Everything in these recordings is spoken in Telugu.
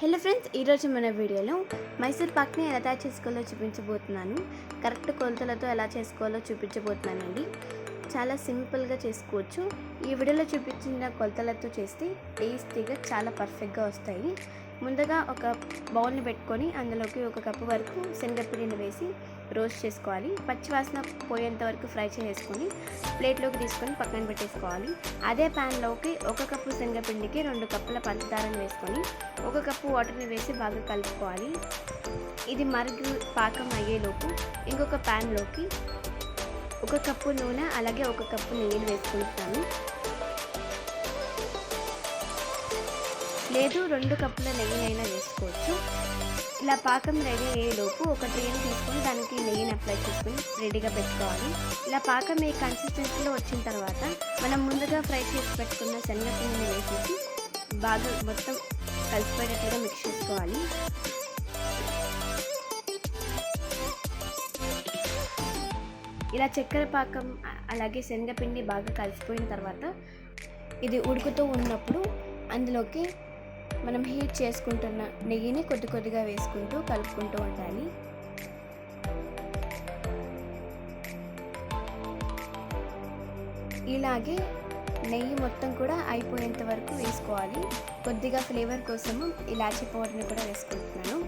హలో ఫ్రెండ్స్ ఈరోజు మన వీడియోలో మైసూర్ పాక్ని ఎలా తయారు చేసుకోవాలో చూపించబోతున్నాను. కరెక్ట్ కొలతలతో ఎలా చేసుకోవాలో చూపించబోతున్నానండి. చాలా సింపుల్గా చేసుకోవచ్చు. ఈ వీడియోలో చూపించిన కొలతలతో చేస్తే టేస్టీగా చాలా పర్ఫెక్ట్గా వస్తాయి. ముందుగా ఒక బౌల్ని పెట్టుకొని అందులోకి ఒక కప్పు వరకు శనగపిండిని వేసి రోస్ట్ చేసుకోవాలి. పచ్చివాసన పోయేంత వరకు ఫ్రై చేసుకొని ప్లేట్లోకి తీసుకొని పక్కన పెట్టేసుకోవాలి. అదే ప్యాన్లోకి ఒక కప్పు శనగపిండికి రెండు కప్పుల పంచదారను వేసుకొని ఒక కప్పు వాటర్ని వేసి బాగా కలుపుకోవాలి. ఇది మరుగు పాకం అయ్యేలోపు ఇంకొక ప్యాన్లోకి ఒక కప్పు నూనె అలాగే ఒక కప్పు నెయ్యిని వేసుకుంటాను లేదు రెండు కప్పుల అయినా వేసుకోవచ్చు. ఇలా పాకం రెడీ అయ్యేలోపు ఒక ట్రేని తీసుకొని దానికి నెయ్యిని అప్లై చేసుకొని రెడీగా పెట్టుకోవాలి. ఇలా పాకం ఈ కన్సిస్టెన్సీలో వచ్చిన తర్వాత మనం ముందుగా ఫ్రై చేసి పెట్టుకున్న శనగపిండిని వేసేసి బాగా మొత్తం కలిసిపోయేటట్టుగా మిక్స్ చేసుకోవాలి. ఇలా చక్కెర పాకం అలాగే శనగపిండి బాగా కలిసిపోయిన తర్వాత ఇది ఉడుకుతూ ఉన్నప్పుడు అందులోకి మనం హీట్ చేసుకుంటున్న నెయ్యిని కొద్ది కొద్దిగా వేసుకుంటూ కలుపుకుంటూ ఉండాలి. ఇలాగే నెయ్యి మొత్తం కూడా అయిపోయేంత వరకు వేసుకోవాలి. కొద్దిగా ఫ్లేవర్ కోసము ఇలాచీ పౌడర్ని కూడా వేసుకుంటున్నాను.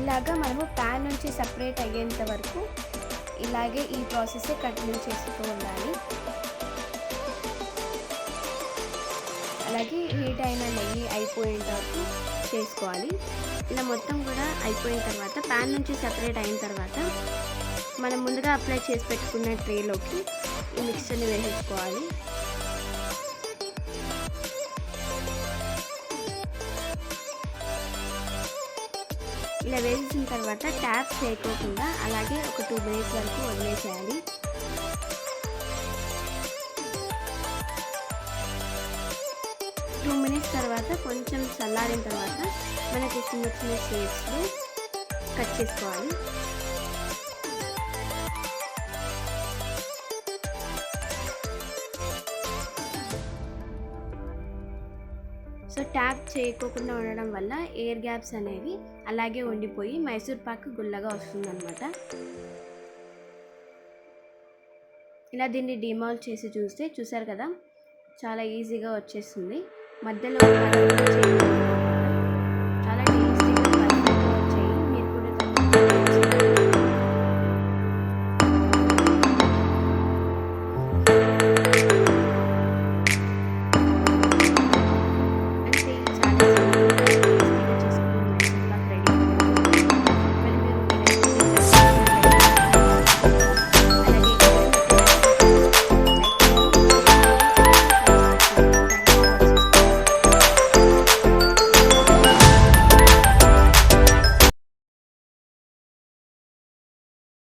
ఇలాగా మనము ప్యాన్ నుంచి సపరేట్ అయ్యేంత వరకు ఇలాగే ఈ ప్రాసెస్ కంటిన్యూ చేస్తూ ఉండాలి. అలాగే హీట్ అయిన నెయ్యి అయిపోయిన తర్వాత చేసుకోవాలి. ఇలా మొత్తం కూడా అయిపోయిన తర్వాత ప్యాన్ నుంచి సపరేట్ అయిన తర్వాత మనం ముందుగా అప్లై చేసి పెట్టుకున్న ట్రేలోకి ఈ మిక్స్చర్ని వేసేసుకోవాలి. ఇలా వేసిన తర్వాత ట్యాప్ చేయకోకుండా అలాగే ఒక టూ మినిట్స్ వరకు వదిలేసేయాలి. టూ మినిట్స్ తర్వాత కొంచెం చల్లారిన తర్వాత మనకి చిన్న చిన్న షేప్స్లో కట్ చేసుకోవాలి. సో ట్యాప్ చేయకోకుండా ఉండడం వల్ల ఎయిర్ గ్యాప్స్ అనేవి అలాగే ఉండిపోయి మైసూర్ పాక్ గుల్లగా వస్తుందన్నమాట. ఇలా దీన్ని డిమాల్ చేసి చూస్తే చూసారు కదా? చాలా ఈజీగా వచ్చేస్తుంది. మధ్యలో